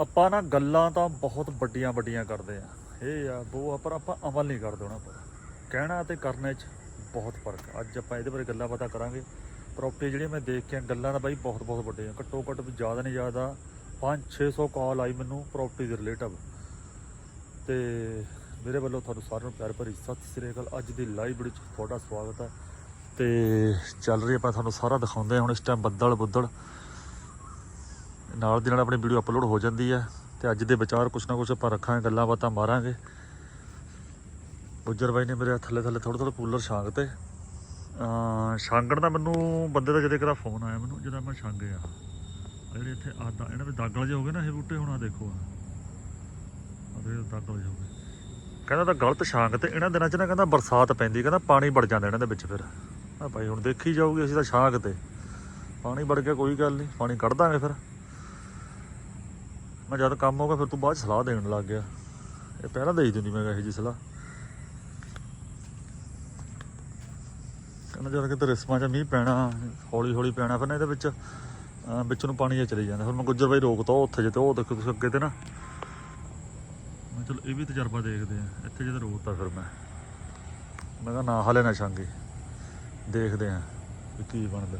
ਆਪਾਂ ਨਾ ਗੱਲਾਂ ਤਾਂ ਬਹੁਤ ਵੱਡੀਆਂ ਵੱਡੀਆਂ ਕਰਦੇ ਆ। ਇਹ ਆ ਉਹ ਆ, ਪਰ ਆਪਾਂ ਅਮਲ ਨਹੀਂ ਕਰਦੇ ਉਹਨਾਂ ਪਰ। ਕਹਿਣਾ ਤੇ ਕਰਨੇ 'ਚ ਬਹੁਤ ਫ਼ਰਕ ਅੱਜ ਆਪਾਂ ਇਹਦੇ ਬਾਰੇ ਗੱਲਾਂ ਪਤਾ ਕਰਾਂਗੇ। ਪ੍ਰੋਪਰਟੀ ਜਿਹੜੀਆਂ ਮੈਂ ਦੇਖ ਕੇ ਗੱਲਾਂ ਤਾਂ ਬਾਈ ਬਹੁਤ ਬਹੁਤ ਵੱਡੀਆਂ। ਘੱਟੋ ਘੱਟ ਵੀ ਜ਼ਿਆਦਾ ਨਹੀਂ ਜ਼ਿਆਦਾ। 5-600 ਕਾਲ ਆਈ ਮੈਨੂੰ ਪ੍ਰੋਪਰਟੀ ਦੇ ਰਿਲੇਟਿਵ ਤੇ ਮੇਰੇ ਵੱਲੋਂ ਤੁਹਾਨੂੰ ਸਾਰਿਆਂ ਨੂੰ ਪਿਆਰ ਭਰੀ ਸਤਿ ਸ੍ਰੀ ਅਕਾਲ। ਅੱਜ ਦੀ ਲਾਈਵ ਵਿੱਚ ਤੁਹਾਡਾ ਸਵਾਗਤ ਹੈ ਤੇ ਚੱਲ ਰਹੀ ਆਪਾਂ ਤੁਹਾਨੂੰ ਸਾਰਾ ਦਿਖਾਉਂਦੇ ਹਾਂ ਹੁਣ ਇਸ ਟਾਈਮ ਬੱਦਲ ਬੁੱਦਲ ਨਾਲ ਦੀ ਨਾਲ ਆਪਣੀ ਵੀਡੀਓ ਅਪਲੋਡ ਹੋ ਜਾਂਦੀ ਹੈ ਤੇ ਅੱਜ ਦੇ ਵਿਚਾਰ ਕੁਛ ਨਾ ਕੁਛ ਆਪਾਂ ਰੱਖਾਂਗੇ, ਗੱਲਾਂ ਬਾਤਾਂ ਮਾਰਾਂਗੇ। ਗੁੱਜਰ ਬਾਈ ਨੇ ਮੇਰੇ ਥੱਲੇ ਥੱਲੇ ਥੋੜਾ ਥੋੜਾ ਕੂਲਰ ਛਾਂਗ ਤੇ ਛਾਂਗਣ ਦਾ ਮੈਨੂੰ ਬੰਦੇ ਦਾ ਜਦੇ ਕਰਾ ਫੋਨ ਆਇਆ ਮੈਨੂੰ, ਜਦੋਂ ਮੈਂ ਛਾਂਗੇ ਆ। ਜਿਹੜੇ ਇੱਥੇ ਆ ਇਹਨਾਂ ਦੇ ਦਾਗਲ ਜਿਹੇ ਹੋ ਗਏ ਨਾ ਇਹ ਬੂਟੇ, ਹੁਣ ਆ ਦੇਖੋ ਆ। ਆਹ ਦਾਗਲ ਜਿਹੇ ਹੋ ਗਏ। ਕਹਿੰਦਾ ਤਾਂ ਗਲਤ ਛਾਂਗ ਤੇ ਇਹਨਾਂ ਦਿਨਾਂ 'ਚ ਨਾ ਕਹਿੰਦਾ ਬਰਸਾਤ ਪੈਂਦੀ, ਕਹਿੰਦਾ ਪਾਣੀ ਵੜ ਜਾਂਦਾ ਇਹਨਾਂ ਦੇ ਵਿੱਚ ਫਿਰ। ਆ ਭਾਈ ਹੁਣ ਦੇਖੀ ਜਾਊਗੀ, ਅਸੀਂ ਤਾਂ ਛਾਂਗ ਤੇ। ਪਾਣੀ ਵੜ ਗਿਆ, ਕੋਈ ਗੱਲ ਨਹੀਂ ਪਾਣੀ ਕੱਢ ਦਾਂਗੇ ਫਿਰ। ਮੈਂ ਜਦ ਕੰਮ ਹੋ ਗਿਆ, ਫਿਰ ਤੂੰ ਬਾਅਦ ਸਲਾਹ ਦੇਣ ਲੱਗ ਗਿਆ। ਇਹ ਪਹਿਲਾਂ ਦੇ ਹੀ ਦਿੰਦੀ ਮੈਂ ਇਹੋ ਜੀ ਸਲਾਹ। ਕਹਿੰਦਾ ਜਦ ਕਿਤੇ ਰਿਸਮਾਂ 'ਚ ਮੀਂਹ ਪੈਣਾ, ਹੌਲੀ ਹੌਲੀ ਪੈਣਾ ਫਿਰ ਨਾ ਇਹਦੇ ਵਿੱਚ ਵਿੱਚ ਨੂੰ ਪਾਣੀ ਜਿਹਾ ਚਲੇ ਜਾਂਦਾ। ਫਿਰ ਮੈਂ ਗੁੱਜਰ ਬਾਈ ਰੋਕਤਾ ਉਹ ਉੱਥੇ ਜਿੱਤੇ ਉਹ ਦੇਖੋ ਤੁਸੀਂ ਅੱਗੇ ਤੇ ਨਾ। ਮੈਂ ਚਲੋ ਇਹ ਵੀ ਤਜਰਬਾ ਦੇਖਦੇ ਆ। ਇੱਥੇ ਜਦੋਂ ਰੋਕਤਾ ਫਿਰ ਮੈਂ। ਮੈਂ ਕਿਹਾ ਨਾ ਹਲੇ ਨਾ ਛਾਂਗੇ। ਦੇਖਦੇ ਆ ਕੀ ਬਣਦਾ।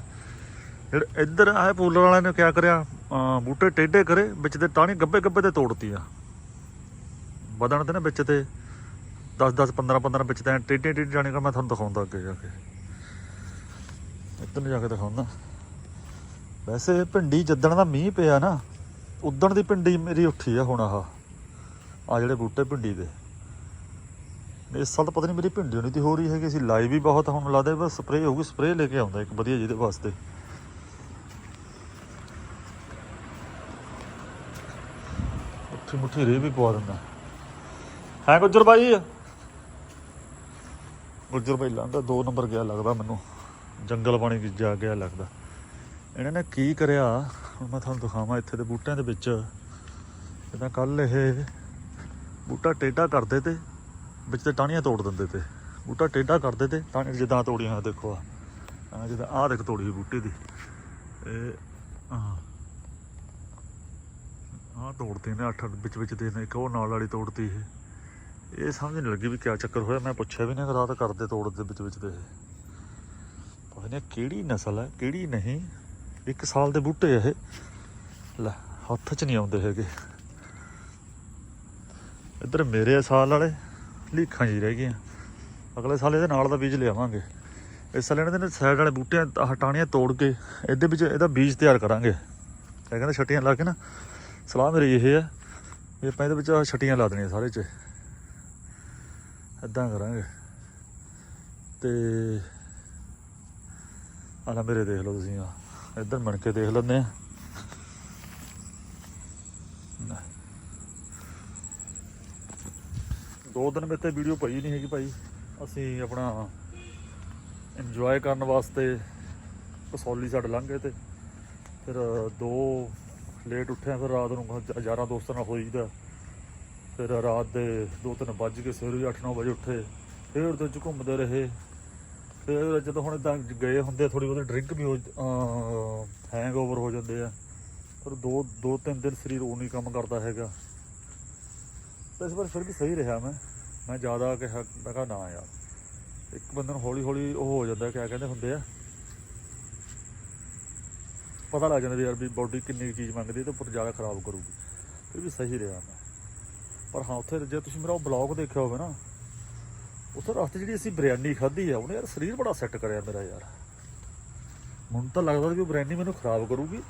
ਜਿਹੜੇ ਇੱਧਰ ਆਏ ਪੂਲਰ ਵਾਲਿਆਂ ਨੇ ਕਿਆ ਕਰਿਆ? ਬੂਟੇ ਟੇਢੇ ਕਰੇ, ਵਿੱਚ ਤੇ ਟਾਹਣੀ ਗੱਬੇ ਗੱਬੇ ਤੇ ਤੋੜਤੀ ਆ। ਵਧਣ ਤੇ ਨਾ ਵਿੱਚ ਤੇ 10 10 15 15 ਵਿੱਚ ਤੇ ਟੇਢੇ ਟੇਢੇ ਜਾਣੇ ਕਾ ਮੈਂ ਤੁਹਾਨੂੰ ਦਿਖਾਉਂਦਾ ਅੱਗੇ ਜਾ ਕੇ। ਇੱਧਰ ਨੂੰ ਜਾ ਕੇ ਦਿਖਾਉਂਦਾ। ਵੈਸੇ ਭਿੰਡੀ ਜਿੱਦਣ ਦਾ ਮੀਂਹ ਪਿਆ ਨਾ, ਉਦਣ ਦੀ ਭਿੰਡੀ ਮੇਰੀ ਉੱਠੀ ਆ ਹੁਣ ਆਹ। ਆ ਜਿਹੜੇ ਬੂਟੇ ਭਿੰਡੀ ਦੇ। ਇਸ ਸਾਲ ਤਾਂ ਪਤਾ ਨਹੀਂ ਮੇਰੀ ਭਿੰਡੀ ਨਹੀਂ ਤੇ ਹੋ ਰਹੀ ਹੈਗੀ ਸੀ, ਲਾਈ ਵੀ ਬਹੁਤ ਹੁਣ ਲੱਗਦਾ ਬਸ ਸਪਰੇਅ ਹੋਊਗੀ, ਸਪਰੇਅ ਲੈ ਕੇ ਆਉਂਦਾ ਇੱਕ ਵਧੀਆ ਜਿਹਦੇ ਵਾਸਤੇ। ਉੱਠੀ ਮੁੱਠੀ ਰੇ ਵੀ ਪਵਾ ਦਿੰਦਾ। ਹੈ ਗੁੱਜਰ ਬਾਈ? ਗੁੱਜਰ ਬਾਈ ਲੰਘਦਾ, ਦੋ ਨੰਬਰ ਗਿਆ ਲੱਗਦਾ ਮੈਨੂੰ। ਜੰਗਲ ਪਾਣੀ ਵਿੱਚ ਜਾ ਗਿਆ ਲੱਗਦਾ। ਇਹਨਾਂ ਨੇ ਕੀ ਕਰਿਆ? ਹੁਣ ਮੈਂ ਤੁਹਾਨੂੰ ਦਿਖਾਵਾਂ ਇੱਥੇ ਦੇ ਬੂਟਿਆਂ ਦੇ ਵਿੱਚ। ਜਿੱਦਾਂ ਕੱਲ ਇਹ ਬੂਟਾ ਟੇਢਾ ਕਰਦੇ ਤੇ ਵਿੱਚ ਤੇ ਟਾਹਣੀਆਂ ਤੋੜ ਦਿੰਦੇ ਤੇ। ਬੂਟਾ ਟੇਢਾ ਕਰਦੇ ਤੇ ਟਾਹਣੀਆਂ ਜਿੱਦਾਂ ਤੋੜੀਆਂ ਦੇਖੋ ਆ ਜਿੱਦਾਂ ਆਹ ਦੇਖ ਤੋੜੀ ਬੂਟੇ ਦੀ। ਇਹ, ਆਹ। ਆਹ ਤੋੜਦੇ ਨੇ, ਅੱਠ ਵਿੱਚ ਵਿੱਚ ਦੇ ਨੇ, ਇੱਕ ਉਹ ਨਾਲ ਵਾਲੀ ਤੋੜਤੀ ਇਹ ਇਹ ਸਮਝ ਨਹੀਂ ਲੱਗੀ ਵੀ ਕਿਆ ਚੱਕਰ ਹੋਇਆ, ਮੈਂ ਪੁੱਛਿਆ ਵੀ ਨਹੀਂ ਰਾਤ ਕਰਦੇ ਤੋੜਦੇ ਵਿੱਚ ਵਿੱਚ ਦੇ। ਪਤਾ ਨਹੀਂ ਕਿਹੜੀ ਨਸਲ ਹੈ, ਕਿਹੜੀ ਨਹੀਂ, ਇੱਕ ਸਾਲ ਦੇ ਬੂਟੇ ਇਹ। ਲੈ, ਹੱਥ 'ਚ ਨਹੀਂ ਆਉਂਦੇ ਹੈਗੇ। ਇੱਧਰ ਮੇਰੇ ਸਾਲ ਵਾਲੇ ਲੀਖਾਂ ਜੀ ਰਹਿ ਗਈਆਂ। ਅਗਲੇ ਸਾਲ ਇਹਦੇ ਨਾਲ ਦਾ ਬੀਜ ਲਿਆਵਾਂਗੇ। ਇਸ ਸਾਲ ਇਹਨਾਂ ਦੇ ਸਾਈਡ ਵਾਲੇ ਬੂਟੇ ਹਟਾਣੀਆਂ ਤੋੜ ਕੇ ਇਹਦੇ ਵਿੱਚ ਇਹਦਾ ਬੀਜ ਤਿਆਰ ਕਰਾਂਗੇ। ਕਹਿੰਦੇ ਛੱਟੀਆਂ ਲਾ ਕੇ ਨਾ ਸਲਾਹ ਮੇਰੀ ਇਹ ਹੈ ਵੀ ਆਪਾਂ ਇਹਦੇ ਵਿੱਚ ਆਹ ਛੱਟੀਆਂ ਲਾ ਦੇਣੀਆਂ ਸਾਰੇ 'ਚ ਇਦਾਂ ਕਰਾਂਗੇ ਤੇ ਆਹ ਲੈ ਮੇਰੇ ਦੇਖ ਲਓ ਤੁਸੀਂ ਆ ਇੱਧਰ ਮਣ ਕੇ ਦੇਖ ਲੈਂਦੇ ਆ ਲੈ। ਦੋ ਦਿਨ ਮੇਰੇ ਤੇ ਵੀਡੀਓ ਪਈ ਨਹੀਂ ਹੈਗੀ ਭਾਈ ਅਸੀਂ ਆਪਣਾ ਇੰਜੋਏ ਕਰਨ ਵਾਸਤੇ ਕਸੌਲੀ ਛੱਡ ਲੰਘੇ ਤੇ ਫਿਰ ਦੋ ਲੇਟ ਉੱਠਿਆ, ਫਿਰ ਰਾਤ ਨੂੰ ਯਾਰਾਂ ਦੋਸਤਾਂ ਨਾਲ ਹੋਈਦਾ। ਫਿਰ ਰਾਤ ਦੇ 2-3 ਵੱਜ ਕੇ ਸਵੇਰੇ 8-9 ਵਜੇ ਉੱਠੇ। ਫਿਰ ਉਹਦੇ ਚ ਘੁੰਮਦੇ ਰਹੇ। ਫਿਰ ਜਦੋਂ ਹੁਣ ਇਦਾਂ ਗਏ ਹੁੰਦੇ ਥੋੜੀ ਬਹੁਤੀ ਡਰਿੰਕ ਵੀ ਹੋ ਹੈਂਗਓਵਰ ਹੋ ਜਾਂਦੇ ਆ। ਪਰ ਦੋ ਦੋ ਤਿੰਨ ਦਿਨ ਸਰੀਰ ਉਹ ਨਹੀਂ ਕੰਮ ਕਰਦਾ ਹੈਗਾ। ਇਸ ਵਾਰ ਫਿਰ ਵੀ ਸਹੀ ਰਿਹਾ ਮੈਂ। ਮੈਂ ਜ਼ਿਆਦਾ ਕਿਹਾ, ਮੈਂ ਕਿਹਾ ਨਾ ਯਾਰ। ਇੱਕ ਬੰਦੇ ਨੂੰ ਹੌਲੀ ਹੌਲੀ ਉਹ ਹੋ ਜਾਂਦਾ, ਕਿਆ ਕਹਿੰਦੇ ਹੁੰਦੇ ਆ ਪਤਾ ਲੱਗ ਜਾਂਦਾ ਵੀ ਯਾਰ ਵੀ ਬਾਡੀ ਕਿੰਨੀ ਕੁ ਚੀਜ਼ ਮੰਗਦੀ ਹੈ ਤੇ ਉੱਪਰ ਜ਼ਿਆਦਾ ਖਰਾਬ ਕਰੂਗੀ। ਇਹ ਵੀ ਸਹੀ ਰਿਹਾ ਮੈਂ। ਪਰ ਹਾਂ, ਉੱਥੇ ਜੇ ਤੁਸੀਂ ਮੇਰਾ ਉਹ ਬਲੌਗ ਦੇਖਿਆ ਹੋਵੇ ਨਾ, ਉੱਥੇ ਰਸਤੇ ਜਿਹੜੀ ਅਸੀਂ ਬਿਰਿਆਨੀ ਖਾਧੀ ਆ, ਉਹਨੇ ਯਾਰ ਸਰੀਰ ਬੜਾ ਸੈੱਟ ਕਰਿਆ ਮੇਰਾ ਯਾਰ। ਹੁਣ ਤਾਂ ਲੱਗਦਾ ਵੀ ਉਹ ਬਿਰਿਆਨੀ ਮੈਨੂੰ ਖਰਾਬ ਕਰੂਗੀ,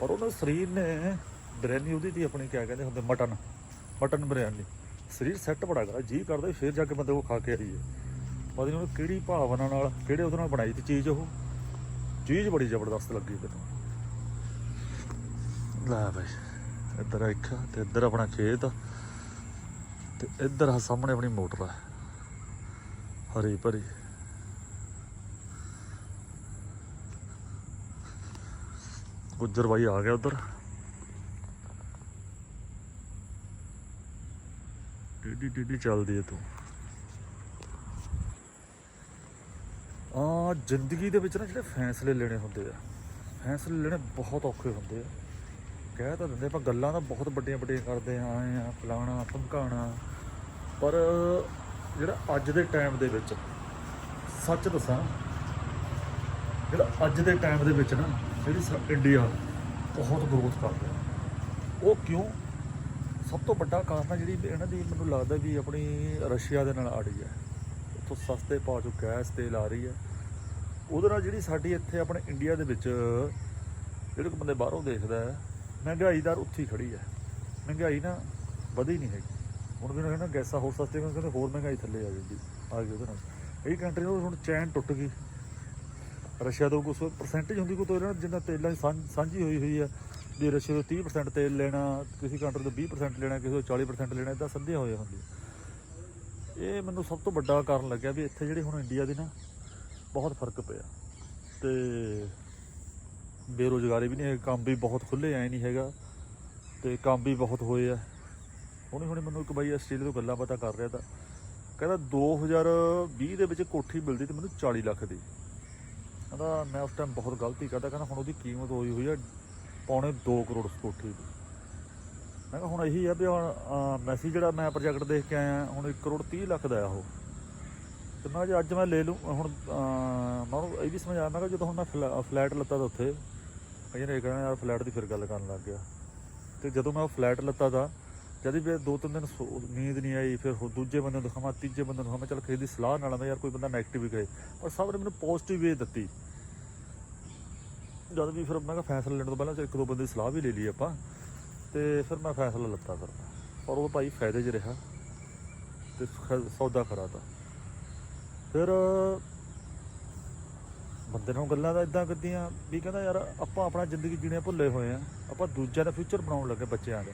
ਪਰ ਉਹਨੇ ਸਰੀਰ ਨੇ ਬਿਰਿਆਨੀ ਉਹਦੀ ਦੀ ਆਪਣੀ ਕਿਆ ਕਹਿੰਦੇ ਹੁੰਦੇ ਮਟਨ ਮਟਨ ਬਿਰਿਆਨੀ ਸਰੀਰ ਸੈੱਟ ਬੜਾ ਕਰਾ ਜੀ ਕਰਦਾ ਵੀ ਫੇਰ ਜਾ ਕੇ ਬੰਦੇ ਉਹ ਖਾ ਕੇ ਆਈਏ। ਪਤਾ ਨਹੀਂ ਉਹਨੂੰ ਕਿਹੜੀ ਭਾਵਨਾ ਨਾਲ, ਕਿਹੜੇ ਉਹਦੇ ਨਾਲ ਬਣਾਈ ਤੀ ਚੀਜ਼ ਉਹ। ਚੀਜ਼ ਬੜੀ ਜ਼ਬਰਦਸਤ ਲੱਗੀ ਮੈਨੂੰ। ਲੈ ਭਾਈ ਇੱਧਰ ਇੱਕ, ਤੇ ਇੱਧਰ ਆਪਣਾ ਖੇਤ ਆ। ਤੇ ਇੱਧਰ ਆ ਸਾਹਮਣੇ ਆਪਣੀ ਮੋਟਰ ਆ, ਹਰੀ ਭਰੀ। ਗੁੱਜਰ ਬਾਈ ਆ ਗਿਆ ਉਧਰ। ਟੇਡੀ ਟੇਡੀ ਚੱਲਦੀ ਹੈ ਤੂੰ। ਆ ਜ਼ਿੰਦਗੀ ਦੇ ਵਿੱਚ ਨਾ ਜਿਹੜੇ ਫੈਸਲੇ ਲੈਣੇ ਹੁੰਦੇ ਆ, ਫੈਸਲੇ ਲੈਣੇ ਬਹੁਤ ਔਖੇ ਹੁੰਦੇ ਆ। ਕਹਿ ਤਾਂ ਦਿੰਦੇ, ਆਪਾਂ ਗੱਲਾਂ ਤਾਂ ਬਹੁਤ ਵੱਡੀਆਂ ਵੱਡੀਆਂ ਕਰਦੇ ਆ ਆਏ ਆ ਫਲਾਣਾ ਧਮਕਾਣਾ ਪਰ ਜਿਹੜਾ ਅੱਜ ਦੇ ਟਾਈਮ ਦੇ ਵਿੱਚ, ਸੱਚ ਦੱਸਾਂ, ਜਿਹੜਾ ਅੱਜ ਦੇ ਟਾਈਮ ਦੇ ਵਿੱਚ ਨਾ, ਜਿਹੜੀ ਸ- ਇੰਡੀਆ ਬਹੁਤ ਗਰੋਥ ਕਰ ਰਿਹਾ। ਉਹ ਕਿਉਂ? ਸਭ ਤੋਂ ਵੱਡਾ ਕਾਰਨ ਹੈ ਜਿਹੜੀ ਇਹਨਾਂ ਦੀ ਮੈਨੂੰ ਲੱਗਦਾ ਵੀ ਆਪਣੀ ਰਸ਼ੀਆ ਦੇ ਨਾਲ ਆੜੀ ਹੈ। ਉੱਥੋਂ ਸਸਤੇ ਭਾਅ 'ਚੋਂ ਗੈਸ ਤੇਲ ਆ ਰਹੀ ਹੈ। ਉਹਦੇ ਨਾਲ ਜਿਹੜੀ ਸਾਡੀ ਇੱਥੇ ਆਪਣੇ ਇੰਡੀਆ ਦੇ ਵਿੱਚ, ਜਿਹੜੇ ਬੰਦੇ ਬਾਹਰੋਂ ਦੇਖਦਾ ਹੈ ਮਹਿੰਗਾਈ ਦਰ ਉੱਥੇ ਹੀ ਖੜੀ ਹੈ। ਮਹਿੰਗਾਈ ਨਾ ਵਧੀ ਨਹੀਂ ਹੈਗੀ। ਹੁਣ ਵੀ ਨਾ ਕਹਿੰਦਾ ਗੈਸਾਂ ਹੋਰ ਸਸਤੀਆਂ ਕਹਿੰਦੇ ਹੋਰ ਮਹਿੰਗਾਈ ਥੱਲੇ ਆ ਜਾਂਦੀ, ਆ ਗਈ ਉਹਦੇ ਨਾਲ। ਇਹ ਕੰਟਰੀ ਨੂੰ ਹੁਣ ਚੈਨ ਟੁੱਟ ਗਈ। ਰਸ਼ੀਆ ਤੋਂ ਕੁਝ ਪਰਸੈਂਟੇਜ ਹੁੰਦੀ ਕੋਈ ਤੋਂ ਇਹਨਾਂ ਨਾਲ ਜਿੰਨਾ ਤੇਲਾਂ ਦੀ ਸਾਂਝ- ਸਾਂਝੀ ਹੋਈ ਹੋਈ ਹੈ। ਵੀ ਰਸ਼ੀਆ ਤੋਂ 30% ਤੇਲ ਲੈਣਾ, ਕਿਸੇ ਕੰਟਰੀ ਤੋਂ 20% ਲੈਣਾ, ਕਿਸੇ ਤੋਂ 40% ਲੈਣਾ ਇਦਾਂ ਸੰਧੀਆਂ ਹੋਈਆਂ ਹੁੰਦੀਆਂ। ਇਹ ਮੈਨੂੰ ਸਭ ਤੋਂ ਵੱਡਾ ਕਾਰਨ ਲੱਗਿਆ ਵੀ ਇੱਥੇ ਜਿਹੜੇ ਹੁਣ ਇੰਡੀਆ ਦੀ ਨਾ ਬਹੁਤ ਫ਼ਰਕ ਪਿਆ। ਤੇ ਬੇਰੋਜ਼ਗਾਰੀ ਵੀ ਨਹੀਂ ਹੈ ਕੰਮ ਵੀ ਬਹੁਤ ਖੁੱਲੇ ਐ ਨਹੀਂ ਹੈਗਾ। ਤੇ ਕੰਮ ਵੀ ਬਹੁਤ ਹੋਏ ਆ। ਹੁਣੇ ਹੁਣੇ ਮੈਨੂੰ ਇੱਕ ਬਾਈ ਆਸਟ੍ਰੇਲੀਆ ਤੋਂ ਗੱਲਾਂ ਪਤਾ ਕਰ ਰਿਹਾ ਤਾਂ ਕਹਿੰਦਾ 2020 ਦੇ ਵਿੱਚ ਕੋਠੀ ਮਿਲਦੀ ਤੇ ਮੈਨੂੰ 40 ਲੱਖ ਦੀ। ਕਹਿੰਦਾ ਮੈਂ ਉਸ ਟਾਈਮ ਬਹੁਤ ਗਲਤੀ ਕਰਦਾ, ਕਹਿੰਦਾ ਹੁਣ ਉਹਦੀ ਕੀਮਤ ਹੋਈ ਹੋਈ ਆ ਪੌਣੇ 2 ਕਰੋੜ ਕੋਠੀ ਦੀ। ਮੈਂ ਕਿਹਾ ਹੁਣ ਇਹੀ ਆ ਵੀ ਹੁਣ ਮੈਸੇਜ ਜਿਹੜਾ ਮੈਂ ਪ੍ਰੋਜੈਕਟ ਦੇਖ ਕੇ ਆਇਆ, ਹੁਣ 1 ਕਰੋੜ 30 ਲੱਖ ਦਾ ਆ ਉਹ। ਤੇ ਮੈਂ ਜੇ ਅੱਜ ਮੈਂ ਲੈ ਲੂੰ ਹੁਣ ਮੈਂ ਉਹਨੂੰ ਇਹ ਵੀ ਸਮਝਾਇਆ, ਮੈਂ ਕਿਹਾ ਜਦੋਂ ਹੁਣ ਮੈਂ ਫਲੈ- ਫਲੈਟ ਲੱਤਾ ਤਾਂ ਉੱਥੇ ਕਈ ਨੇ ਕਹਿੰਦਾ ਯਾਰ ਫਲੈਟ ਦੀ ਫਿਰ ਗੱਲ ਕਰਨ ਲੱਗ ਗਿਆ। ਤੇ ਜਦੋਂ ਮੈਂ ਉਹ ਫਲੈਟ ਲੱਤਾ ਤਾਂ ਜਦ ਵੀ ਦੋ ਤਿੰਨ ਦਿਨ ਸੋ- ਨੀਂਦ ਨਹੀਂ ਆਈ, ਫਿਰ ਦੂਜੇ ਬੰਦੇ ਨੂੰ ਦਿਖਾਵਾਂ, ਤੀਜੇ ਬੰਦੇ ਨੂੰ ਦਿਖਾਵਾਂ, ਚੱਲ ਕਿਸੇ ਦੀ ਸਲਾਹ ਨਾਲ ਆਉਂਦਾ, ਯਾਰ ਕੋਈ ਬੰਦਾ ਨੈਗੇਟਿਵ ਵੀ ਕਹੇ ਪਰ ਸਭ ਨੇ ਮੈਨੂੰ ਪੋਜ਼ਿਟਿਵ ਵੇ ਦਿੱਤੀ। ਜਦ ਵੀ ਫਿਰ ਮੈਂ ਕਿਹਾ ਫੈਸਲਾ ਲੈਣ ਤੋਂ ਪਹਿਲਾਂ ਇੱਕ ਦੋ ਬੰਦੇ ਦੀ ਸਲਾਹ ਵੀ ਲੈ ਲਈ ਆਪਾਂ। ਤੇ ਫਿਰ ਮੈਂ ਫੈਸਲਾ ਲੱਤਾ ਫਿਰ। ਪਰ ਉਹ ਭਾਈ ਫਾਇਦੇ 'ਚ ਰਿਹਾ। ਤੇ ਸੌਦਾ ਖਰਾ ਤਾ। ਫਿਰ ਬੰਦੇ ਨੂੰ ਗੱਲਾਂ ਤਾਂ ਇਦਾਂ ਕਰਦੀਆਂ ਵੀ ਕਹਿੰਦਾ ਯਾਰ ਆਪਾਂ ਆਪਣਾ ਜ਼ਿੰਦਗੀ ਜੀਣੇ ਭੁੱਲੇ ਹੋਏ ਆ, ਆਪਾਂ ਦੂਜਿਆਂ ਦਾ ਫਿਊਚਰ ਬਣਾਉਣ ਲੱਗੇ ਬੱਚਿਆਂ ਦਾ।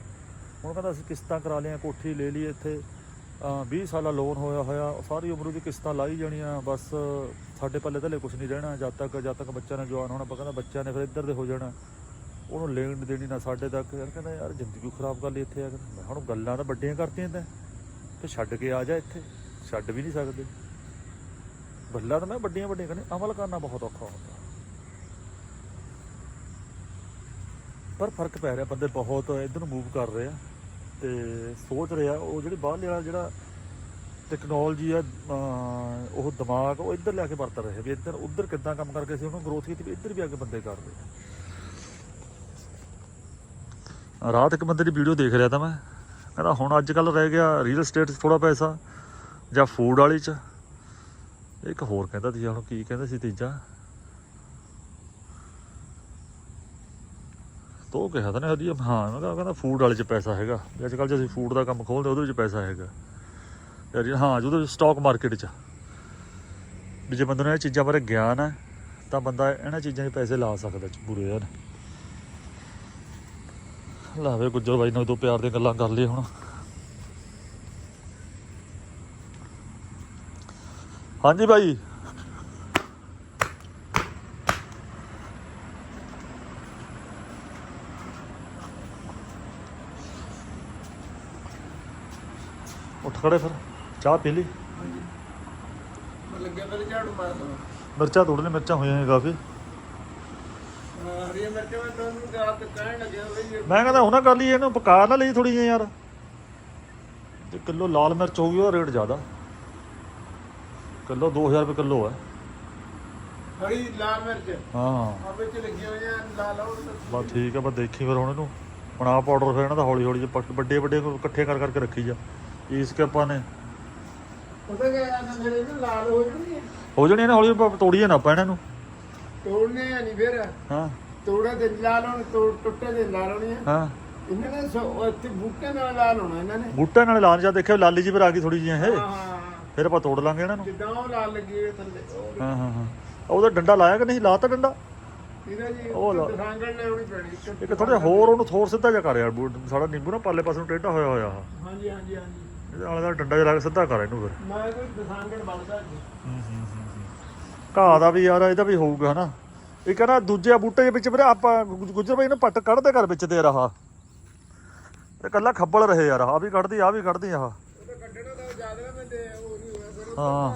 ਹੁਣ ਕਹਿੰਦਾ ਅਸੀਂ ਕਿਸ਼ਤਾਂ ਕਰਾ ਲਿਆ ਕੋਠੀ ਲੈ ਲਈ ਇੱਥੇ, ਅਹ 20 ਸਾਲਾ ਲੋਨ ਹੋਇਆ ਹੋਇਆ, ਸਾਰੀ ਉਮਰ ਉਹਦੀ ਕਿਸ਼ਤਾਂ ਲਾਈ ਜਾਣੀਆਂ, ਬਸ ਸਾਡੇ ਪੱਲੇ ਥੱਲੇ ਕੁਝ ਨਹੀਂ ਰਹਿਣਾ, ਜਦ ਤੱਕ ਜਦ ਤੱਕ ਬੱਚਾ ਨੇ ਜਵਾਨ ਹੋਣਾ, ਆਪਾਂ ਕਹਿੰਦਾ ਬੱਚਿਆਂ ਨੇ ਫਿਰ ਇੱਧਰ ਦੇ ਹੋ ਜਾਣਾ। ਉਹਨੂੰ ਲੈਣ ਦੇਣੀ ਨਾ ਸਾਡੇ ਤੱਕ, ਯਾਰ ਕਹਿੰਦਾ ਯਾਰ ਜ਼ਿੰਦਗੀ ਖਰਾਬ ਕਰ ਲਈ ਇੱਥੇ ਆ ਕੇ। ਮੈਂ ਹੁਣ ਗੱਲਾਂ ਤਾਂ ਵੱਡੀਆਂ ਕਰਤੀਆਂ ਤੈਂ, ਤੇ ਛੱਡ ਕੇ ਆ ਜਾ ਇੱਥੇ, ਛੱਡ ਵੀ ਨਹੀਂ ਸਕਦੇ। ਗੱਲਾਂ ਤਾਂ ਮੈਂ ਵੱਡੀਆਂ ਵੱਡੀਆਂ ਕਰਨੀ ਅਮਲ ਕਰਨਾ ਬਹੁਤ ਔਖਾ ਹੁੰਦਾ। ਪਰ ਫ਼ਰਕ ਪੈ ਰਿਹਾ, ਬੰਦੇ ਬਹੁਤ ਇੱਧਰ ਨੂੰ ਮੂਵ ਕਰ ਰਹੇ ਆ ਤੇ ਸੋਚ ਰਿਹਾ ਉਹ ਜਿਹੜੀ ਬਾਹਰਲੇ ਵਾਲਾ ਜਿਹੜਾ ਟੈਕਨੋਲੋਜੀ ਆ ਉਹ ਦਿਮਾਗ, ਉਹ ਇੱਧਰ ਲਿਆ ਕੇ ਵਰਤ ਰਹੇ ਵੀ ਇੱਧਰ, ਉੱਧਰ ਕਿੱਦਾਂ ਕੰਮ ਕਰਕੇ ਸੀ ਉਹਨੂੰ ਗਰੋਥ ਕੀਤੀ ਵੀ ਇੱਧਰ ਵੀ ਆ ਕੇ ਬੰਦੇ ਕਰ ਰਹੇ ਰਾਤ ਇੱਕ ਬੰਦੇ ਦੀ ਵੀਡੀਓ ਦੇਖ ਰਿਹਾ ਤਾਂ ਮੈਂ, ਕਹਿੰਦਾ ਹੁਣ ਅੱਜ ਕੱਲ ਰਹਿ ਗਿਆ ਰੀਅਲ ਏਸਟੇਟ 'ਚ ਥੋੜਾ ਪੈਸਾ ਜਾਂ ਫੂਡ ਵਾਲੀ 'ਚ। ਇੱਕ ਹੋਰ ਕਹਿੰਦਾ ਸੀ ਹੁਣ ਕੀ ਕਹਿੰਦਾ ਸੀ ਤੀਜਾ? ਤੋ ਕਿਹਾ ਤਾਂ ਨੇ ਹਦੀ ਹਾਂ ਮੈਂ ਕਹਿੰਦਾ ਫੂਡ ਵਾਲੇ 'ਚ ਪੈਸਾ ਹੈਗਾ। ਵੀ ਅੱਜ ਕੱਲ ਜੇ ਅਸੀਂ ਫੂਡ ਦਾ ਕੰਮ ਖੋਲਦੇ ਉਹਦੇ ਵਿੱਚ ਪੈਸਾ ਹੈਗਾ। ਯਾਰ ਜੀ, ਹਾਂ ਜਿਹਦੇ ਸਟਾਕ ਮਾਰਕੀਟ 'ਚ। ਵੀ ਜੇ ਬੰਦੇ ਨੂੰ ਇਹ ਚੀਜ਼ਾਂ ਬਾਰੇ ਗਿਆਨ ਹੈ ਤਾਂ ਬੰਦਾ ਇਹਨਾਂ ਚੀਜ਼ਾਂ 'ਚ ਪੈਸੇ ਲਾ ਸਕਦਾ ਚ ਪੂਰੇ ਯਾਰ ਲਾਵੇ ਗੁੱਜਰ ਬਾਈ ਨਾਲ ਦੋ ਪਿਆਰ ਦੀਆਂ ਗੱਲਾਂ ਕਰ ਲਈਏ ਹੁਣ। ਹਾਂਜੀ ਭਾਈ। ਉੱਠ ਖੜੇ ਫਿਰ ਚਾਹ ਪੀ ਲਈ। ਮੈਂ ਲੱਗਿਆ ਮੇਰੇ ਝਾੜੂ ਮਾਰ ਦੋ ਮਿਰਚਾਂ ਤੋੜ ਲੈ ਮਿਰਚਾਂ ਹੋਈਆਂ ਨੇ ਕਾਫੀ। ਹਰੀਆਂ ਮਿਰਚਾਂ ਮੈਂ ਤੁਹਾਨੂੰ ਕਹਿਣ ਲੱਗਿਆ ਕਹਿੰਦਾ ਹੁਣਾ ਕਰ ਲਈ ਇਹਨੂੰ ਪਕਾ ਨਾ ਲਈ ਥੋੜੀ ਜਿਹੀ ਯਾਰ। ਤੇ ਕਿਲੋ ਲਾਲ ਮਿਰਚ ਹੋਊਗੀ ਉਹ ਰੇਟ ਜ਼ਿਆਦਾ। ਕਿਲੋ 2000 ਰੁਪਏ ਕਿਲੋ ਹੈ ਹਰੀ ਲਾਲ ਮਿਰਚ। ਹਾਂ। ਆ ਵਿੱਚ ਲੱਗੀਆਂ ਹੋਈਆਂ ਲਾਲ ਉਹ ਬਸ ਠੀਕ ਹੈ ਬਸ ਦੇਖੀ ਫਿਰ ਹੁਣ ਇਹਨੂੰ। ਬਣਾ ਪਾਊਡਰ ਫਿਰ ਇਹਨਾਂ ਦਾ ਹੌਲੀ ਹੌਲੀ ਜਿਹੇ ਪੱਕ- ਵੱਡੇ ਵੱਡੇ ਇਕੱਠੇ ਕਰ ਕਰਕੇ ਰੱਖੀ ਜਾ। ਇਸ ਕੇ ਆਪਾਂ ਨੇ ਉਹਦੇ ਕੇ ਆ ਨਾ ਫਿਰ ਇਹਨੂੰ ਲਾਲ ਹੋ ਜਣੀ ਹੋ ਜਾਣੀ ਨਾ ਹੌਲੀ ਹੌਲੀ ਤੋੜੀਏ ਨਾ ਆਪਾਂ ਇਹਨਾਂ ਨੂੰ। ਤੋੜਨੇ ਆ ਨਹੀਂ ਫਿਰ। ਹਾਂ। ਤੋੜਾ ਤੇ ਲਾਲ ਹੋਣ ਤੋੜ ਟੁੱਟੇ ਦੇ ਲਾਲ ਹੋਣੀ ਆ। ਹਾਂ। ਇਹਨਾਂ ਨੇ ਸੋ- ਉਹ ਇੱਥੇ ਬੂਟੇ ਨਾਲ ਲਾਲ ਹੋਣਾ ਇਹਨਾਂ ਨੇ। ਬੂਟੇ ਨਾਲ ਲਾਣ ਜਾ ਦੇਖਿਓ ਲਾਲੀ ਜੀ ਪਰ ਆ ਗਈ ਥੋੜੀ ਜਿਹੀ ਇਹ। ਹਾਂ ਹਾਂ। ਫਿਰ ਆਪਾਂ ਤੋੜ ਲਾਂਗੇ ਇਹਨਾਂ ਨੂੰ। ਜਿੱਦਾਂ ਉਹ ਲਾਲ ਲੱਗੀ ਹੋਈ ਥੱਲੇ। ਉਹ ਹਾਂ ਹਾਂ। ਹਾਂ ਉਹਦਾ ਡੰਡਾ ਲਾਇਆ ਕਿ ਨਹੀਂ? ਲਾਤਾ ਡੰਡਾ? ਇਹਦਾ ਜੀ ਉਹ ਲਾ- ਦਸਾਂਗਣ ਲਿਆਉਣੀ ਪੈਣੀ ਇੱਕ- ਇੱਕ ਥੋੜਾ ਹੋਰ ਉਹਨੂੰ ਸਿੱਧਾ ਜਿਹਾ ਕਰ ਯਾਰ ਬੂਟ। ਸਾਡਾ ਨਿੰਬੂ ਨਾ ਪਾਲੇ ਪਾਸੇ ਨੂੰ ਟੇਢਾ ਹੋਇਆ ਹੋਇਆ ਆ ਹਾਂਜੀ ਹਾਂਜੀ ਹਾਂਜੀ। ਇਹਦੇ ਨਾਲ ਦਾ ਡੰਡਾ ਜਿਹਾ ਲਾ ਕੇ ਸਿੱਧਾ ਕਰ ਇਹਨੂੰ ਫਿਰ। ਮੈਂ ਕੋਈ ਦਸਾਂਗਣ ਬਣਦਾ ਜੀ। ਘਾਹ ਦਾ ਵੀ ਯਾਰ ਇਹਦਾ ਵੀ ਹੋਊਗਾ ਹਨਾ। ਇਹ ਕਹਿੰਦਾ ਦੂਜੇ ਬੂਟੇ ਦੇ ਵਿੱਚ ਵੀਰੇ ਆਪਾਂ ਗੁ- ਗੁੱਜਰ ਬਾਈ ਇਹਨੂੰ ਪੱਟ ਕੱਢਦੇ ਘਰ ਵਿੱਚ ਤੇ ਰਹਾ ਇਹ ਕੱਲਾ ਖੱਬਲ ਰਹੇ ਯਾਰ ਆ ਵੀ ਕੱਢਦੀ ਆ ਵੀ ਕੱਢਦੀ ਆ ਉਹ ਤਾਂ ਕੱਢਣਾ ਤਾਂ ਜ਼ਿਆਦਾ ਮੈਂ ਤੇ ਉਹ ਨਹੀਂ ਹੋਇਆ ਫਿਰ ਉਹ ਹਾਂ।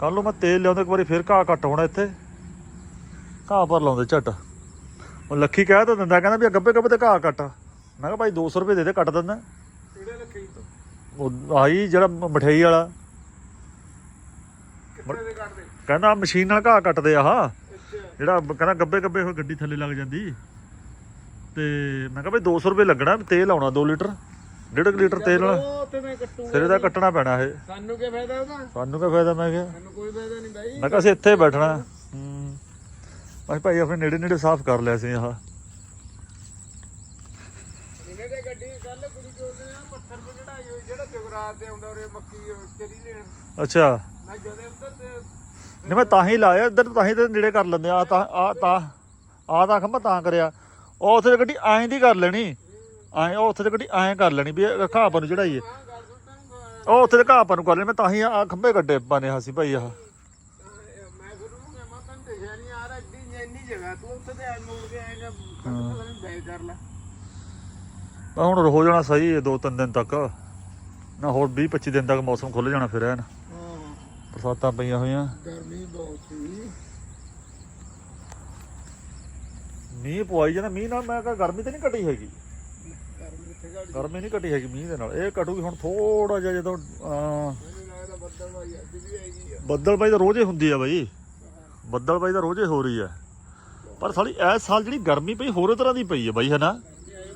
ਕੱਲ ਨੂੰ ਮੈਂ ਤੇਲ ਲਿਆਉਂਦਾ ਇੱਕ ਵਾਰੀ ਫਿਰ ਘਾਹ ਕੱਟ ਹੋਣਾ ਇੱਥੇ। ਘਾਹ ਪਰ ਲਾਉਂਦੇ ਝੱਟ। ਉਹ ਲੱਖੀ ਕਹਿ ਤਾਂ ਦਿੰਦਾ ਕਹਿੰਦਾ ਵੀ ਗੱਬੇ ਗੱਬੇ ਤੇ ਘਾਹ ਕੱਟ ਮੈਂ ਕਿਹਾ ਭਾਈ 200 ਰੁਪਏ ਦੇ ਦੇ ਕੱਟ ਦਿੰਦਾ। ਕਿਹੜੇ ਉਹ ਆਈ ਜਿਹੜਾ ਮਠਿਆਈ ਵਾਲਾ। ਕਿੱਥੇ ਦੇ ਕੱਢਦੇ ਕਹਿੰਦਾ ਮਸ਼ੀਨ ਨਾਲ ਘਾਹ ਕੱਟਦੇ ਆਹ। ਜਿਹੜਾ ਕਹਿੰਦਾ ਗੱਬੇ ਗੱਬੇ ਹੋਏ ਗੱਡੀ ਥੱਲੇ ਲੱਗ ਜਾਂਦੀ। ਤੇ ਮੈਂ ਕਿਹਾ ਭਾਈ 200 ਰੁਪਏ ਲੱਗਣਾ ਤੇਲ ਆਉਣਾ 2 ਲੀਟਰ। 1.5 ਲੀਟਰ ਤੇਲ ਨਾਲ। ਉਹ ਤੇ ਮੈਂ ਕੱਟੂਗਾ ਫਿਰ ਇਹਦਾ ਕੱਟਣਾ ਪੈਣਾ ਇਹ। ਸਾਨੂੰ ਕੀ ਫਾਇਦਾ ਉਹਦਾ? ਸਾਨੂੰ ਕੀ ਫਾਇਦਾ? ਮੈਂ ਕਿਹਾ ਸਾਨੂੰ ਕੋਈ ਫਾਇਦਾ ਨਹੀਂ ਬਾਈ। ਮੈਂ ਕਿਹਾ ਅਸੀਂ ਇੱਥੇ ਬੈਠਣਾ। ਹੂੰ। ਬਸ ਭਾਈ ਆਪਣੇ ਨੇੜੇ ਨੇੜੇ ਸਾਫ਼ ਕਰ ਲਿਆ ਸੀ ਆਹ। ਇਹਨੇ ਤੇ ਗੱਡੀ ਕੱਲ ਕੁੜੀ ਚੋਦੇ ਆ ਪੱਥਰ ਤੇ ਚੜਾਈ ਹੋਈ ਜਿਹੜਾ ਜਗਰਾਤ ਤੇ ਆਉਂਦਾ ਉਰੇ ਮੱਕੀ ਚਰੀ ਲੈਣ। ਅੱਛਾ। ਮੈਂ ਜਦੇ ਉੱਧਰ ਤੇ ਨਹੀਂ ਮੈਂ ਤਾਂ ਹੀ ਲਾਇਆ ਇੱਧਰ ਤਾਂ ਹੀ ਤੇ ਨੇੜੇ ਕਰ ਲੈਂਦੇ ਆ। ਤਾਂ ਆ ਤਾਂ ਆ ਤਾਂ ਖੰਭਾ ਤਾਂ ਕਰਿਆ। ਉਹ ਉੱਥੇ ਗੱਡੀ ਐਂ ਦੀ ਕਰ ਲੈਣੀ। ਐਂ ਉਹ ਉੱਥੇ ਤੇ ਗੱਡੀ ਐਂ ਕਰ ਲੈਣੀ ਵੀ ਇਹ ਘਾਹ ਆਪਾਂ ਨੂੰ ਚੜਾਈਏ। ਉਹ ਉੱਥੇ ਤੇ ਘਾਹ ਆਪਾਂ ਨੂੰ ਕਰ ਲੈਣੀ ਮੈਂ ਤਾਂ ਹੀ ਆ ਖੰਭੇ ਗੱਡੇ ਬਣੇ ਸੀ ਭਾਈ ਆਹ। ਮੈਂ ਹੁਣ ਹੋ ਜਾਣਾ ਸਹੀ ਹੈ ਦੋ ਤਿੰਨ ਦਿਨ ਤੱਕ। ਨਾ ਹੋਰ 20 25 ਦਿਨ ਤੱਕ ਮੌਸਮ ਖੁੱਲ ਜਾਣਾ ਫਿਰ ਐਨ। ਬਰਸਾਤਾਂ ਪਈਆਂ ਹੋਈਆਂ। ਗਰਮੀ ਬਹੁਤ ਸੀ। ਮੀਂਹ ਪਵਾਈ ਜਾਂਦਾ ਮੀਂਹ ਨਾਲ ਮੈਂ ਕਿਹਾ ਗਰਮੀ ਤੇ ਨਹੀਂ ਘਟੀ ਹੈਗੀ। ਗਰਮੀ ਨਹੀਂ ਘਟੀ ਹੈਗੀ ਮੀਂਹ ਦੇ ਨਾਲ। ਇਹ ਘਟੂਗੀ ਹੁਣ ਥੋੜਾ ਜਿਹਾ ਜਦੋਂ ਬੱਦਲ ਆ ਬਾਈ ਤਾਂ ਰੋਜ਼ੇ ਹੁੰਦੀ ਆ ਬਾਈ। ਬੱਦਲ ਬਾਈ ਤਾਂ ਰੋਜ਼ੇ ਹੋ ਰਹੀ ਆ। ਪਰ ਸਾਲੀ ਇਸ ਸਾਲ ਜਿਹੜੀ ਗਰਮੀ ਪਈ ਹੋਰੇ ਤਰ੍ਹਾਂ ਦੀ ਪਈ ਹੈ ਬਾਈ ਹਨਾ? ਹੀ।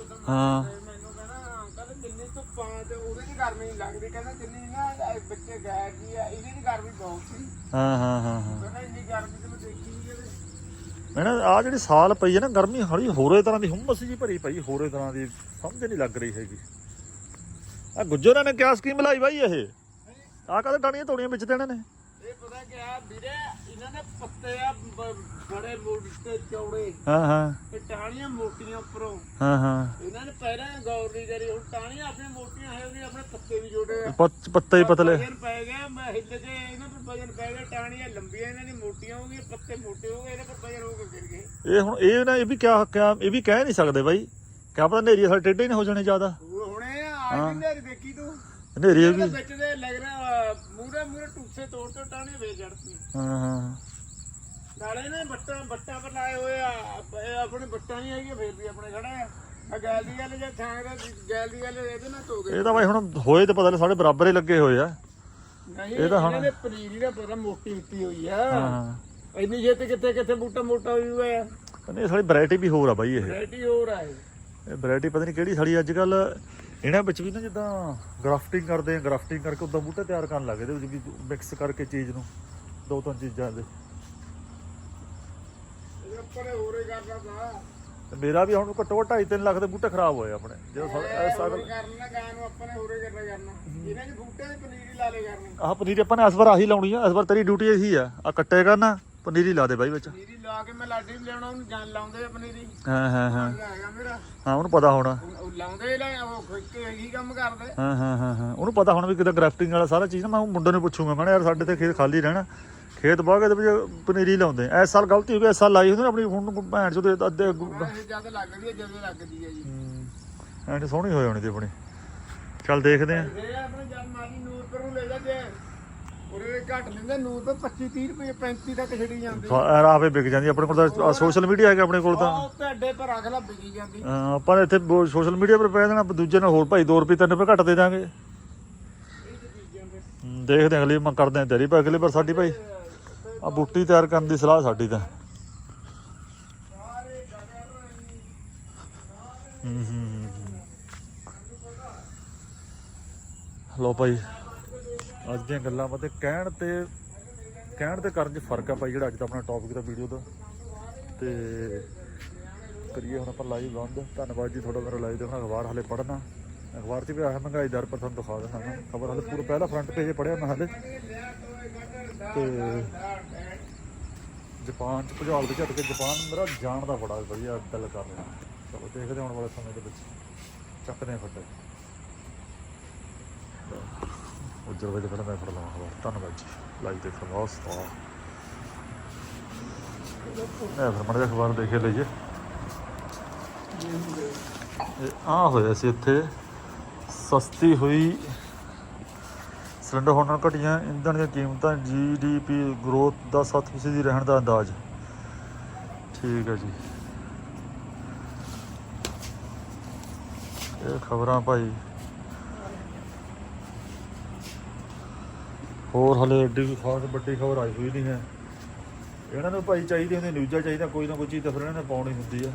ਉਦੋਂ ਹਾਂ ਮੈਨੂੰ ਕਹਿੰਦਾ ਅੰਕਲ ਜਿੰਨੀ ਧੁੱਪਾਂ ਤੇ ਉਹਦੇ ਦੀ ਗਰਮੀ ਨਹੀਂ ਲੱਗਦੀ ਕਹਿੰਦਾ ਜਿੰਨੀ ਨਾ ਬੱਚੇ ਗੈਰ ਜੀ ਆ ਇਹਦੀ ਗਰਮੀ ਬਹੁਤ ਸੀ ਹਾਂ ਹਾਂ ਹਾਂ ਹਾਂ। ਕਹਿੰਦਾ ਇੰਨੀ ਗਰਮੀ ਤੇ ਮੈਂ ਦੇਖੀ ਨਹੀਂ ਕਦੇ ਮੈਂ ਨਾ ਆ ਜਿਹੜੀ ਸਾਲ ਪਈ ਹੈ ਨਾ ਗਰਮੀ ਹੜੀ ਹੋਰੇ ਤਰ੍ਹਾਂ ਦੀ ਹੁੰਮਸ ਜੀ ਭਰੀ ਪਈ ਹੋਰੇ ਤਰ੍ਹਾਂ ਦੀ ਸਮਝ ਨਹੀਂ ਲੱਗ ਰਹੀ ਹੈਗੀ। ਆ ਗੁੱਜਰਾਂ ਨੇ ਕਿਆ ਸਕੀਮ ਲਾਈ ਬਾਈ ਇਹ? ਆ ਕਦੇ ਟਾਣੀਆਂ ਤੋੜੀਆਂ ਵਿੱਚ ਦੇਣੇ ਨੇ? ਇਹ ਪਤਾ ਕਿਆ ਵੀਰੇ ਇਹਨਾਂ ਨੇ ਪੱਤੇ ਆ ਬੜੇ ਮੋਟੇ ਚੌੜੇ। ਹਾਂ ਹਾਂ। ਤੇ ਟਾਹਣੀਆਂ ਮੋਟੀਆਂ ਉੱਪਰੋਂ। ਹਾਂ ਹਾਂ। ਇਹਨਾਂ ਨੇ ਪਹਿਲਾਂ ਗੌਰ ਨਹੀਂ ਕਰੀ ਹੁਣ ਟਾਹਣੀਆਂ ਆਪਣੇ ਮੋਟੀਆਂ ਹੈ ਉਹਨੇ ਆਪਣੇ ਪੱਤੇ ਵੀ ਜੋੜੇ ਆ। ਪੱਤ- ਹੀ ਪਤਲੇ। ਪੈ ਗਿਆ ਮੈਂ ਹਿੱਲ ਕੇ ਇਹਨਾਂ ਵਜਨ ਪੈ ਗਿਆ ਟਾਹਣੀਆਂ ਲੰਬੀਆਂ ਇਹਨਾਂ ਦੀ ਮੋਟੀਆਂ ਹੋ ਗਈਆਂ ਪੱਤੇ ਮੋਟੇ ਹੋ ਗਏ ਇਹਨਾਂ ਪਰ ਵਜਨ ਹੋ ਕੇ ਗਿਰ ਗਏ। ਇਹ ਹੁਣ ਇਹ ਨਾ ਇਹ ਵੀ ਕਿਆ ਕਿਆ ਇਹ ਵੀ ਕਹਿ ਨਹੀਂ ਸਕਦੇ ਬਾਈ। ਕਿਆ ਪਤਾ ਨੇਰੀ ਸਾਡੇ ਟੇਢੇ ਨਹੀਂ ਹੋ ਜਾਣੇ ਜ਼ਿਆਦਾ। ਉਹ ਹੁਣੇ ਆ ਨਹੀਂ ਦੇਖੀ ਤੂੰ। ਨੇਰੀ ਇਹਦੇ ਵੀ ਵਿੱਚ ਦੇ ਲੱਗ ਰਿਹਾ ਮੂਰੇ ਮੂਰੇ ਟੁੱਸੇ ਤੋੜ ਤੋਂ ਟਾਹਣੇ ਵੇ ਜੜਤੀ ਹਾਂ ਹਾਂ। ਨਾਲੇ ਨੇ ਬੱਟਾ ਬੱਟਾ ਪਰ ਲਾਏ ਹੋਏ ਆ ਇਹ ਆਪਣੇ ਬੱਟਾ ਨਹੀਂ ਹੈਗੀ ਫੇਰ ਵੀ ਆਪਣੇ ਖੜਾ ਆ। ਆ ਗੈਲ ਦੀ ਗੱਲ ਜੇ ਥਾਂ ਦਾ ਗੈਲ ਦੀ ਗੱਲ ਇਹਦੇ ਨਾਲ ਧੋ ਗਏ ਇਹ ਤਾਂ ਬਾਈ ਹੁਣ ਹੋਏ ਤੇ ਪਤਾ ਨਹੀਂ ਸਾਡੇ ਬਰਾਬਰ ਹੀ ਲੱਗੇ ਹੋਏ ਆ। ਇਹ ਤਾਂ ਹੁਣ- ਇਹਨਾਂ ਪਨੀਰ ਹੀ ਨਾ ਪਤਾ ਮੋਟੀ ਮਿੱਟੀ ਹੋਈ ਆ। ਹਾਂ। ਇੰਨੀ ਛੇਤੀ ਕਿੱਥੇ ਕਿੱਥੇ ਬੂਟਾ ਮੋਟਾ ਹੋਈ ਆ ਨਹੀਂ ਸਾਡੀ ਵੈਰਾਈਟੀ ਵੀ ਹੋਰ ਆ ਬਾਈ ਇਹ। ਵੈਰਾਈਟੀ ਹੋਰ ਆ ਇਹ। ਇਹ ਵੈਰਾਈਟੀ ਪਤਾ ਨਹੀਂ ਕਿਹੜੀ ਸਾਡੀ ਅੱਜ ਕੱਲ ਇਹਨਾਂ ਵਿੱਚ ਵੀ ਨਾ ਜਿੱਦਾਂ ਗ੍ਰਾਫਟਿੰਗ ਕਰਦੇ ਆ ਗ੍ਰਾਫਟਿੰਗ ਕਰਕੇ ਉਦਾਂ ਬੂਟੇ ਤਿਆਰ ਕਰਨ ਲੱਗੇ ਵਿੱਚ ਵੀ ਮਿਕਸ ਕਰਕੇ ਚੀਜ਼ ਨੂੰ ਦੋ ਤਿੰਨ ਚੀਜ਼ਾਂ ਦੇ। ਇਹਦੇ ਉੱਪਰ ਹੋਰੇ ਕਰਦਾ ਤਾ। ਤੇ ਮੇਰਾ ਵੀ ਹੁਣ ਘੱਟੋ ਘੱਟ 2.5 ਲੱਖ ਦੇ ਬੂਟੇ ਖਰਾਬ ਹੋਏ ਆਪਣੇ। ਜਦੋਂ ਸਾ- ਇਹ ਸਾਡਾ ਹੋਰੇ ਕਰਨਾ ਗਾਂ ਨੂੰ ਆਪਾਂ ਨੇ ਹੋਰੇ ਕਰਨਾ ਕਰਨਾ। ਇਹਨਾਂ ਦੇ ਬੂਟੇ ਦੇ ਪਨੀਰ ਲਾ ਲੇ ਕਰਨੀ। ਆਹ ਪਨੀਰੀ ਆਪਾਂ ਨੇ ਇਸ ਵਾਰ ਆਹੀ ਲਾਉਣੀ ਆ ਇਸ ਵਾਰ ਤੇਰੀ ਡਿਊਟੀ ਇਹੀ ਆ। ਆ ਕੱਟੇ ਕਰਨਾ ਪਨੀਰੀ ਲਾ ਦੇ ਬਾਈ ਵਿੱਚ। ਪਨੀਰੀ ਲਾ ਕੇ ਮੈਂ ਲਾਡੀ ਵੀ ਲਿਆਉਣਾ ਉਹਨੂੰ ਜਾਨ ਲਾਉਂਦੇ ਆ ਪਨੀਰੀ। ਹਾਂ ਹਾਂ ਹਾਂ। ਹਾਂ ਉਹਨੂੰ ਪਤਾ ਹੋਣਾ। ਉਹ ਲਾਉਂਦੇ ਲੈ ਉਹ ਖਿੱਚ ਕੇ ਇਹੀ ਕੰਮ ਕਰਦੇ। ਹਾਂ ਹਾਂ ਹਾਂ ਹਾਂ। ਉਹਨੂੰ ਪਤਾ ਹੋਣਾ ਵੀ ਕਿਦਾਂ ਗ੍ਰਾਫਟਿੰਗ ਵਾਲਾ ਸਾਰਾ ਚੀਜ਼ ਨਾ ਮੈਂ ਮੁੰਡੇ ਨੂੰ ਪੁੱਛੂਗਾ ਮੈਂ ਯਾਰ ਸਾਡੇ ਤੇ ਖੇਤ ਖਾਲੀ ਰਹਿਣਾ। ਖੇਤ ਬਾਗ ਦੇ ਵਿੱਚ ਪਨੀਰੀ ਲਾਉਂਦੇ ਆ। ਇਸ ਸਾਲ ਗਲਤੀ ਹੋ ਗਈ ਇਸ ਸਾਲ ਲਾਈ ਹੁੰਦੀ ਨਾ ਆਪਣੀ ਹੁਣ ਭੈਣ ਚੋਂ ਦੇ ਅੱਧੇ ਜਦ ਲੱਗਦੀ ਹੈ ਜਦੋਂ ਲੱਗਦੀ ਹੈ ਜੀ। ਐਂਡ ਸੋਹਣੀ ਹੋ ਜਾਣੀ ਤੇ ਆਪਣੀ। ਚੱਲ ਦੇਖਦੇ ਆ। ਇਹ ਆਪਣੇ ਜਦ ਮਾਰੀ ਨੂਰਪੁਰ ਨੂੰ ਲੈ ਜਾਂਦੇ ਉਹਦੇ ਘੱਟ ਲੈਂਦੇ ਨੂਰ ਤੇ 25 30 ਰੁਪਏ 35 ਤੱਕ ਛੜੀ ਜਾਂਦੀ ਰਾਹੇ ਵਿਕ ਜਾਂਦੀ ਆਪਣੇ ਕੋਲ ਤਾਂ ਸੋਸ਼ਲ ਮੀਡੀਆ ਹੈਗਾ ਆਪਣੇ ਕੋਲ ਤਾਂ। ਉਹ ਤੇ ਅੱਡੇ ਪਰ ਰੱਖ ਲਾ ਵਿਕੀ ਜਾਂਦੀ। ਅਹ ਆਪਾਂ ਇੱਥੇ ਸੋਸ਼ਲ ਮੀਡੀਆ ਪਰ ਪੈ ਆਪਾਂ ਦੂਜੇ ਨਾਲ ਹੋਰ ਭਾਈ 2 ਰੁਪਏ 3 ਰੁਪਏ ਘੱਟ ਦੇ ਦਾਂਗੇ। ਦੇਖਦੇ ਹਾਂ ਅਗਲੀ ਮੈਂ ਕਰਦੇ ਹਾਂ ਤੇਰੀ ਪਾ ਅਗਲੀ ਵਾਰ ਸਾਡੀ ਭਾਈ ਆ ਬੂਟੀ ਤਿਆਰ ਕਰਨ ਦੀ ਸਲਾਹ ਸਾਡੀ ਤਾਂ। ਸਾਰੇ ਜਗ੍ਹਾ ਨੂੰ ਹੂੰ ਹੂੰ। ਲੋ ਭਾਈ, ਅੱਜ ਦੀਆਂ ਗੱਲਾਂ ਬਾਤਾਂ ਕਹਿਣ ਤੇ ਕਹਿਣ ਤੇ ਕਰਨ 'ਚ ਫ਼ਰਕ ਆ ਭਾਈ ਜਿਹੜਾ ਅੱਜ ਦਾ ਆਪਣਾ ਟੌਪਿਕ ਦਾ ਵੀਡੀਓ ਦਾ। ਤੇ ਕਰੀਏ ਹੁਣ ਆਪਾਂ ਲਾਈਵ ਬੰਦ। ਧੰਨਵਾਦ ਜੀ ਤੁਹਾਡਾ ਮੇਰਾ ਲਾਈਵ ਦੇਖਣਾ ਅਖਬਾਰ ਹਲੇ ਪੜ੍ਹਨਾ। ਅਖਬਾਰ 'ਚ ਵੀ ਆਹ ਮਹਿੰਗਾਈ ਦਰ ਪਰ ਤੁਹਾਨੂੰ ਦਿਖਾ ਦਿੰਦਾ ਖਬਰ ਹਲੇ ਪੂਰਾ ਪਹਿਲਾ ਫਰੰਟ ਪੇਜ ਪੜਿਆ ਮੈਂ ਹਲੇ। ਤੇ ਜਾਪਾਨ 'ਚ ਭੁਚਾਲ ਦੇ ਝਟਕੇ, ਜਾਪਾਨ ਮੇਰਾ ਜਾਣ ਦਾ ਬੜਾ ਵਧੀਆ ਦਿਲ ਕਰ ਰਿਹਾ। ਚਲੋ ਦੇਖਦੇ ਹਾਂ ਵਾਲੇ ਸਮੇਂ ਦੇ ਵਿੱਚ ਚੱਕਦੇ ਹਾਂ ਫੱਟੇ ਉਜਰ ਵਜੇ ਪਹਿਲਾਂ ਮੈਂ ਫੜ ਲਵਾਂ ਖਬਰ ਧੰਨਵਾਦ ਜੀ। ਲਾਈਵ ਦੇਖਣ ਵਾਸਤੇ ਇਹ ਫਿਰ ਮੜੇ ਅਖਬਾਰ ਦੇਖੇ ਲਈਏ। ਆ ਹੋਇਆ ਸੀ ਇੱਥੇ। ਸਸਤੀ ਹੋਈ ਸਿਲੰਡਰ ਹੋਣ ਘਟੀਆਂ ਇੰਧਨ ਦੀਆਂ ਕੀਮਤਾਂ ਜੀਡੀਪੀ ਗਰੋਥ ਦਾ 7% ਦੀ ਰਹਿਣ ਦਾ ਅੰਦਾਜ਼। ਠੀਕ ਹੈ ਜੀ। ਇਹ ਖਬਰਾਂ ਭਾਈ। ਹੋਰ ਹਲੇ ਏਡੀ ਵੀ ਖਾਸ ਵੱਡੀ ਖਬਰ ਆਈ ਹੋਈ ਨਹੀਂ ਹੈ। ਇਹਨਾਂ ਨੂੰ ਭਾਈ ਚਾਹੀਦੀ ਹੁੰਦੀ, ਨਿਊਜ਼ਾਂ ਚਾਹੀਦਾ, ਕੋਈ ਨਾ ਕੋਈ ਚੀਜ਼ ਤਾਂ ਇਹਨਾਂ ਨੇ ਪਾਉਣੀ ਹੁੰਦੀ ਆ।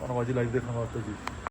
ਧੰਨਵਾਦ ਜੀ ਲਾਈਵ ਦੇਖਣ ਵਾਸਤੇ ਜੀ।